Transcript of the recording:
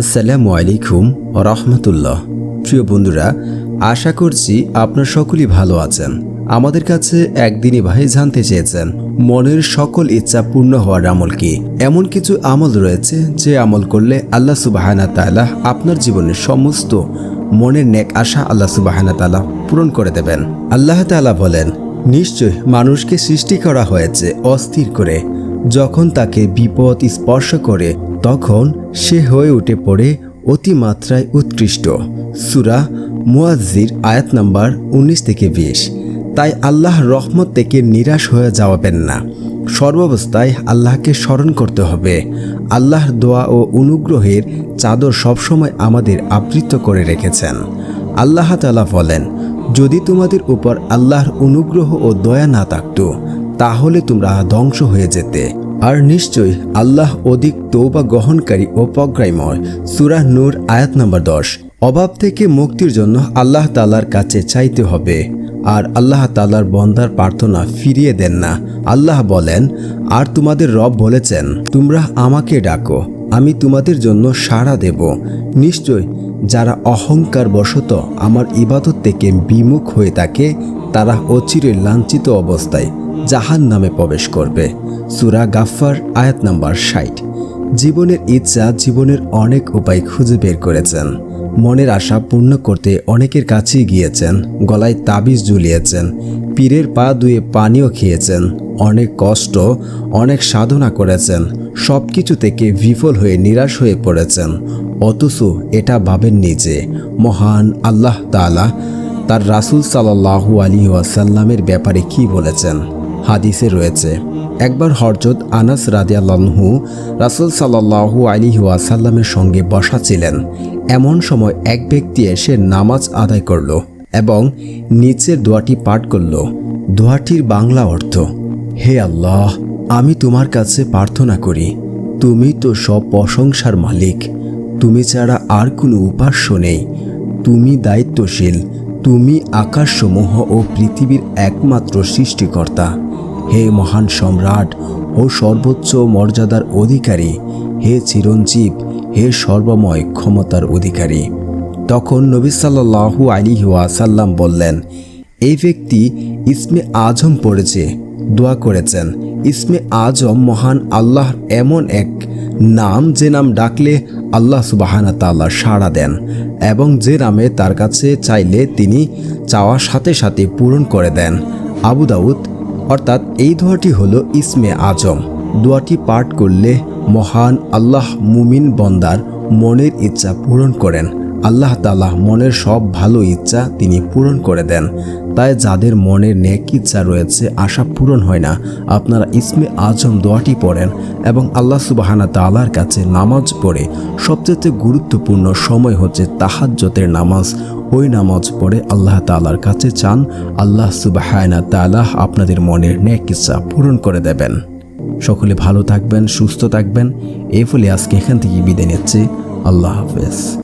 আসসালামু আলাইকুম রহমতুল্লাহ। প্রিয় বন্ধুরা, আশা করছি আপনার সকলেই ভালো আছেন। আমাদের কাছে একদিনই ভাই জানতে চেয়েছেন, মনের সকল ইচ্ছা পূর্ণ হওয়ার আমল কি? এমন কিছু আমল রয়েছে যে আমল করলে আল্লাহ সুবাহানা তাআলা আপনার জীবনের সমস্ত মনের নেক আশা আল্লাহ সুবাহানা তাআলা পূরণ করে দেবেন। আল্লাহ তাআলা বলেন, নিশ্চয় মানুষকে সৃষ্টি করা হয়েছে অস্থির করে, যখন তাকে বিপদ স্পর্শ করে তখন সে হয়ে উঠে পড়ে অতিমাত্রায় উৎকৃষ্ট। সুরা মুয়াজ্জির আয়াত নাম্বার উনিশ থেকে বিশ। তাই আল্লাহ রহমত থেকে নিরাশ হয়ে যাওয়াবেন না। সর্বাবস্থায় আল্লাহকে স্মরণ করতে হবে। আল্লাহর দোয়া ও অনুগ্রহের চাদর সবসময় আমাদের আবৃত করে রেখেছেন। আল্লাহ তালা বলেন, যদি তোমাদের উপর আল্লাহর অনুগ্রহ ও দয়া না থাকত, তাহলে তোমরা ধ্বংস হয়ে যেতে। আর নিশ্চয় আল্লাহ অধিক তৌবা গ্রহণকারী ও প্রজ্ঞাময়। সুরাহ নূর আয়াত নম্বর দশ। অভাব থেকে মুক্তির জন্য আল্লাহ তালার কাছে চাইতে হবে। আর আল্লাহ তালার বন্দার প্রার্থনা ফিরিয়ে দেন না। আল্লাহ বলেন, আর তোমাদের রব বলেছেন, তোমরা আমাকে ডাকো, আমি তোমাদের জন্য সাড়া দেব। নিশ্চয় যারা অহংকার বশত আমার ইবাদত থেকে বিমুখ হয়ে থাকে, তারা অচিরে লাঞ্ছিত অবস্থায় জাহান নামে প্রবেশ করবে। সুরা গাফফার, আয়াত নাম্বার ষাট। জীবনের ইচ্ছা জীবনের অনেক উপায় খুঁজে বের করেছেন। মনের আশা পূর্ণ করতে অনেকের কাছেই গিয়েছেন, গলায় তাবিজ ঝুলিয়েছেন, পীরের পা দুয়ে পানিও খেয়েছেন, অনেক কষ্ট, অনেক সাধনা করেছেন সব কিছু থেকে বিফল হয়ে নিরাশ হয়ে পড়েছেন। অথচ এটা ভাবেননি যে মহান আল্লাহ তাআলা তার রাসূল সাল্লাল্লাহু আলী ওয়াসাল্লামের ব্যাপারে কি বলেছেন। হাদিসে রয়েছে একবার হরজত আনাস রাদিয়াল্লাহু রাসূল সাল্লাল্লাহু আলাইহি ওয়াসাল্লামের সঙ্গে বসা ছিলেন। এমন সময় এক ব্যক্তি এসে নামাজ আদায় করল এবং নিচের দোয়াটি পাঠ করল। দোয়াটির বাংলা অর্থ, হে আল্লাহ, আমি তোমার কাছে প্রার্থনা করি, তুমি তো সব প্রশংসার মালিক। তুমি ছাড়া আর কোনো উপাস্য নেই। তুমি দায়িত্বশীল, তুমি আকাশসমূহ ও পৃথিবীর একমাত্র সৃষ্টিকর্তা। হে মহান সম্রাট, ও সর্বোচ্চ মর্যাদার অধিকারী, হে চিরঞ্জীব, হে সর্বময় ক্ষমতার অধিকারী। তখন নবী সাল্লাল্লাহু আলাইহি ওয়াসাল্লাম বললেন, এই ব্যক্তি ইসমে আজম পড়েছে। দোয়া করেছেন, ইসমে আজম মহান আল্লাহ এমন এক নাম যে নাম ডাকলে আল্লাহ সুবাহানা তাল্লাহ সাড়া দেন এবং যে নামে তার কাছে চাইলে তিনি চাওয়ার সাথে সাথে পূরণ করে দেন। আবু দাউদ অর্থাৎ এই দোয়াটি হলো ইসমে আজম। দোয়াটি পাঠ করলে মহান আল্লাহ মুমিন বন্দার মনের ইচ্ছা পূরণ করেন। আল্লাহ তালা মনের সব ভালো ইচ্ছা তিনি পূরণ করে দেন। তাই যাদের মনের নেক ইচ্ছা রয়েছে, আশা পূরণ হয় না, আপনারা ইসমে আজম দোয়াটি পড়েন এবং আল্লাহ সুবাহানা তালার কাছে নামাজ পড়ে। সবচেয়ে গুরুত্বপূর্ণ সময় হচ্ছে তাহাজ্জতের নামাজ। ওই নামাজ পড়ে আল্লাহ তালার কাছে চান, আল্লাহ সুবাহায়না তালাহ আপনাদের মনের ন্যাক ইচ্ছা পূরণ করে দেবেন। সকলে ভালো থাকবেন, সুস্থ থাকবেন। এই ফলে আজকে এখান থেকে বিদায় নিচ্ছে। আল্লাহ হাফেজ।